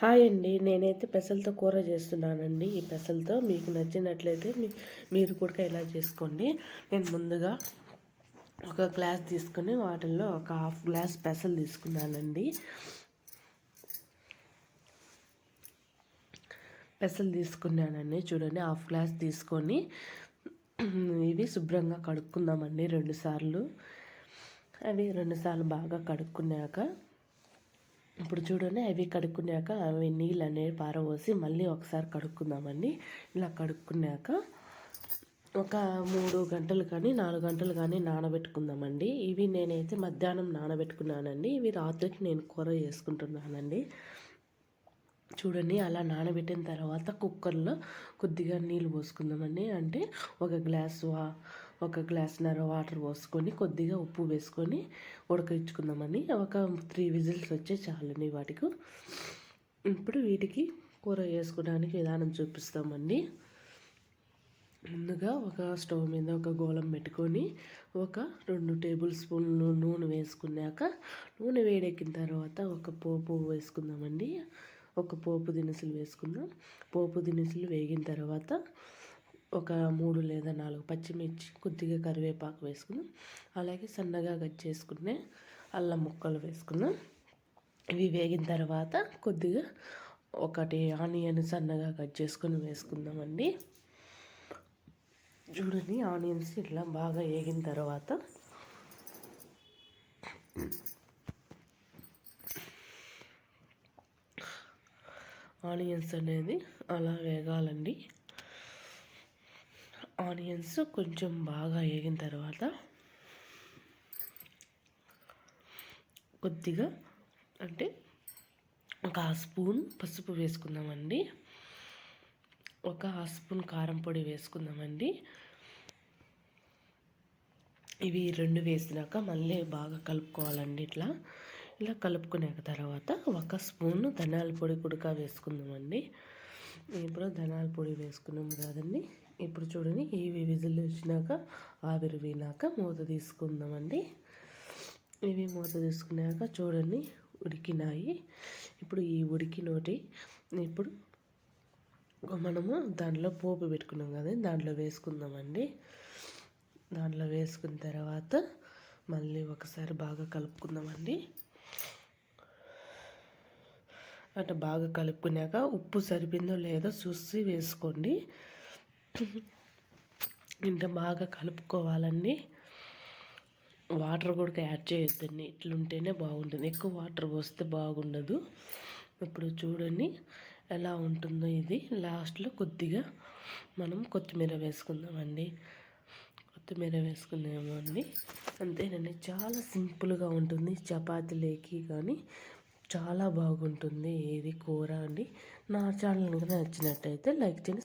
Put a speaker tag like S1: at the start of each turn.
S1: Hi అండి. నేనైతే పెసలతో కూర చేస్తున్నానండి. ఈ పెసలతో మీకు నచ్చినట్లయితే మీరు కూడా ఇలా చేసుకోండి. నేను ముందుగా ఒక గ్లాస్ తీసుకొని వాటిల్లో ఒక హాఫ్ గ్లాస్ పెసలు తీసుకున్నానండి. పెసలు తీసుకున్నానండి. చూడండి హాఫ్ గ్లాస్ తీసుకొని ఇవి శుభ్రంగా కడుక్కుందామండి రెండుసార్లు అవి రెండుసార్లు బాగా కడుక్కున్నాక ఇప్పుడు చూడండి అవి కడుక్కున్నాక అవి నీళ్ళు అనేవి పారబోసి మళ్ళీ ఒకసారి కడుక్కుందామండి. ఇలా కడుక్కున్నాక ఒక మూడు గంటలు కానీ నాలుగు గంటలు కానీ నానబెట్టుకుందామండి. ఇవి నేనైతే మధ్యాహ్నం నానబెట్టుకున్నానండి. ఇవి రాత్రికి నేను కూర చేసుకుంటున్నానండి. చూడండి అలా నానబెట్టిన తర్వాత కుక్కర్లో కొద్దిగా నీళ్ళు పోసుకుందామండి. అంటే ఒక గ్లాస్ వా ఒక గ్లాస్న్నర వాటర్ పోసుకొని కొద్దిగా ఉప్పు వేసుకొని ఉడకించుకుందామని ఒక త్రీ విజిల్స్ వచ్చే చాలండి వాటికి. ఇప్పుడు వీటికి కూర వేసుకోవడానికి విధానం చూపిస్తామండి. ముందుగా ఒక స్టవ్ మీద ఒక గోళం పెట్టుకొని ఒక రెండు టేబుల్ స్పూన్లు నూనె వేసుకున్నాక నూనె వేడెక్కిన తర్వాత ఒక పోపు వేసుకుందామండి. ఒక పోపు దినుసులు వేసుకుందాం. పోపు దినుసులు వేగిన తర్వాత ఒక మూడు లేదా నాలుగు పచ్చిమిర్చి కొద్దిగా కరివేపాకు వేసుకుందాం. అలాగే సన్నగా కట్ చేసుకునే అల్లం ముక్కలు వేసుకుందాం. ఇవి వేగిన తర్వాత కొద్దిగా ఒకటి ఆనియన్ సన్నగా కట్ చేసుకొని వేసుకుందామండి. చూడండి ఆనియన్స్ ఇట్లా బాగా వేగిన తర్వాత ఆనియన్స్ అనేది అలా వేగాలండి. ఆనియన్స్ కొంచెం బాగా వేగిన తర్వాత కొద్దిగా అంటే ఒక స్పూన్ పసుపు వేసుకుందామండి. ఒక స్పూన్ కారం పొడి వేసుకుందామండి. ఇవి రెండు వేసినాక మళ్ళీ బాగా కలుపుకోవాలండి ఇట్లా. ఇలా కలుపుకునే తర్వాత ఒక స్పూన్ ధనియాల పొడి కుడక వేసుకుందామండి. ఇప్పుడు ధనియాల పొడి వేసుకున్నాం కదండి. ఇప్పుడు చూడండి ఇవి విజిల్ వచ్చినాక ఆవిరి పోయినాక మూత తీసుకుందామండి. ఇవి మూత తీసుకున్నాక చూడండి ఉడికినాయి. ఇప్పుడు ఈ ఉడికినోటి ఇప్పుడు మనము దాంట్లో పోపు పెట్టుకున్నాం కదా దాంట్లో వేసుకుందామండి. దాంట్లో వేసుకున్న తర్వాత మళ్ళీ ఒకసారి బాగా కలుపుకుందామండి. అంటే బాగా కలుపుకున్నాక ఉప్పు సరిపోయిందో లేదో చూసి వేసుకోండి. ఇంత బాగా కలుపుకోవాలండి వాటర్ కూడా యాడ్ చేయొద్దండి. ఇట్లుంటేనే బాగుంటుంది. ఎక్కువ వాటర్ పోస్తే బాగుండదు. ఇప్పుడు చూడండి ఎలా ఉంటుందో ఇది. లాస్ట్లో కొద్దిగా మనం కొత్తిమీర వేసుకుందామండి. కొత్తిమీర వేసుకున్నాము అండి అంతేనండి. చాలా సింపుల్గా ఉంటుంది. చపాతీలేకి కానీ చాలా బాగుంటుంది. ఇది కూర అండి? నా ఛానల్ కనుక నచ్చినట్టయితే లైక్ చేయండి